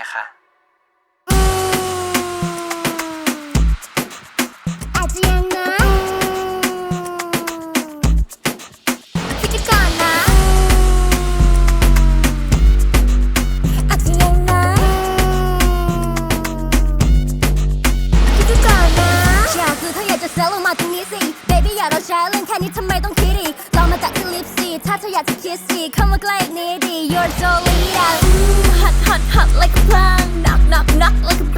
มคะ อาจจะยังนะคิดดูก่อนนะอาจจะยังนะคิดดูก่อนนะอยากคือเธออยากจะเซลลงมาตรงนี้สิ baby อย่ารอช้าเรื่องแค่นี้ทำไมต้องคิดอีกลองมาจากที่ลิปสิถ้าเธออยากจะคิสสิเข้ามาใกล้อีกนิดดิ you're so hot like a plan knock knock knock like a